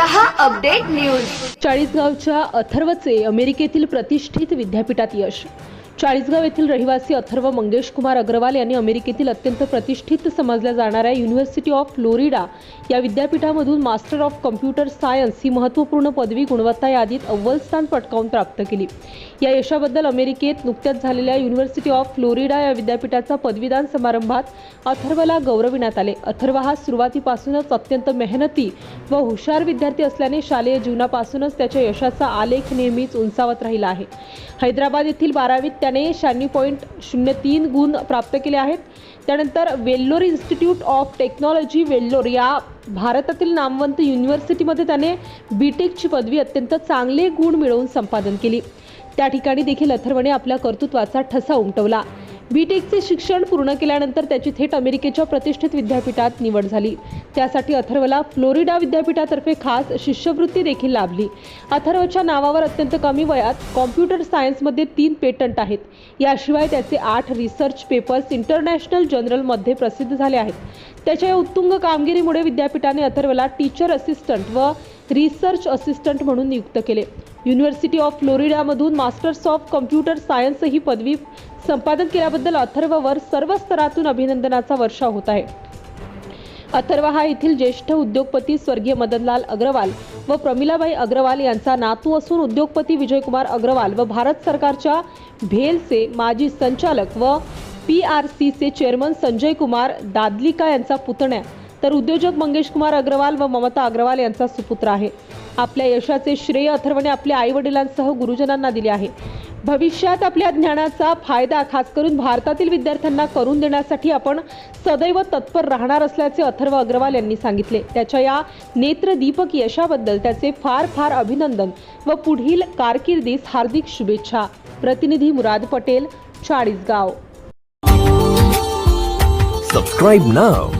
रहा update news. चाळीसगावच्या अथर्वचे अमेरिकेतील प्रतिष्ठित विद्यापीठात यश. चाळीसगाव येथील रहिवासी अथर्व मंगेश कुमार अग्रवाल यांनी अमेरिकेतील अत्यंत प्रतिष्ठित समजल्या जाणाऱ्या युनिव्हर्सिटी ऑफ फ्लोरिडा या विद्यापीठामधून मास्टर ऑफ कम्प्युटर सायन्स ही महत्त्वपूर्ण पदवी गुणवत्ता यादीत अव्वल स्थान पटकावून प्राप्त केली. या यशाबद्दल अमेरिकेत नुकत्याच झालेल्या युनिव्हर्सिटी ऑफ फ्लोरिडा या विद्यापीठाचा पदवीदान समारंभात अथर्वला गौरविण्यात आले. अथर्व हा सुरुवातीपासूनच अत्यंत मेहनती व हुशार विद्यार्थी असल्याने शालेय जीवनापासूनच त्याच्या यशाचा आलेख नेहमीच उंचावत राहिला आहे. हैदराबाद येथील बारावीत त्या त्याने शहाण्णव पॉईंट शून्य तीन गुण प्राप्त केले आहेत. त्यानंतर Vellore institute of technology Vellore या भारतातील नामवंत युनिव्हर्सिटीमध्ये त्याने बी टेकची पदवी अत्यंत चांगले गुण मिळवून संपादन केली. त्या ठिकाणी देखील अथर्वने आपल्या कर्तृत्वाचा ठसा उमटवला. बीटेकचे शिक्षण पूर्ण केल्यानंतर त्याची थेट अमेरिकेच्या प्रतिष्ठित विद्यापीठात निवड झाली. त्यासाठी अथर्वला फ्लोरिडा विद्यापीठातर्फे खास शिष्यवृत्ती देखील लाभली. अथर्वच्या नावावर अत्यंत कमी वयात कॉम्प्युटर सायन्समध्ये तीन पेटंट आहेत. याशिवाय त्याचे आठ रिसर्च पेपर्स इंटरनॅशनल जर्नलमध्ये प्रसिद्ध झाले आहेत. त्याच्या या उत्तुंग कामगिरीमुळे विद्यापीठाने अथर्वला टीचर असिस्टंट व रिसर्च असिस्टंट म्हणून नियुक्त केले. युनिव्हर्सिटी ऑफ फ्लोरिडामधून मास्टर्स ऑफ कम्प्युटर सायन्स ही पदवी संपादन केल्याबद्दल अथर्ववर सर्व स्तरातून अभिनंदनाचा वर्षा होत आहे. अथर्व हा येथील ज्येष्ठ उद्योगपती स्वर्गीय मदनलाल अग्रवाल व प्रमिलाबाई अग्रवाल यांचा नातू असून उद्योगपती विजयकुमार अग्रवाल व भारत सरकारच्या भेलचे माजी संचालक व पी आर सीचे चेअरमन संजय कुमार दादलिका यांचा पुतण्या तर उद्योजक मंगेश कुमार अग्रवाल व ममता अग्रवाल यांचा सुपुत्र आहे. आपल्या यशाचे श्रेय अथर्वने आपल्या आई वडिलांसह गुरुजनांना दिले आहे. भविष्यात आपल्या ज्ञानाचा फायदा खास करून भारतातील विद्यार्थ्यांना करून देण्यासाठी आपण सदैव तत्पर राहणार असल्याचे अथर्व अग्रवाल यांनी सांगितले. त्याच्या या नेत्रदीपक यशाबद्दल त्याचे फार फार अभिनंदन व पुढील कारकिर्दीस हार्दिक शुभेच्छा. प्रतिनिधी Murad Patel Chalisgaon. Subscribe now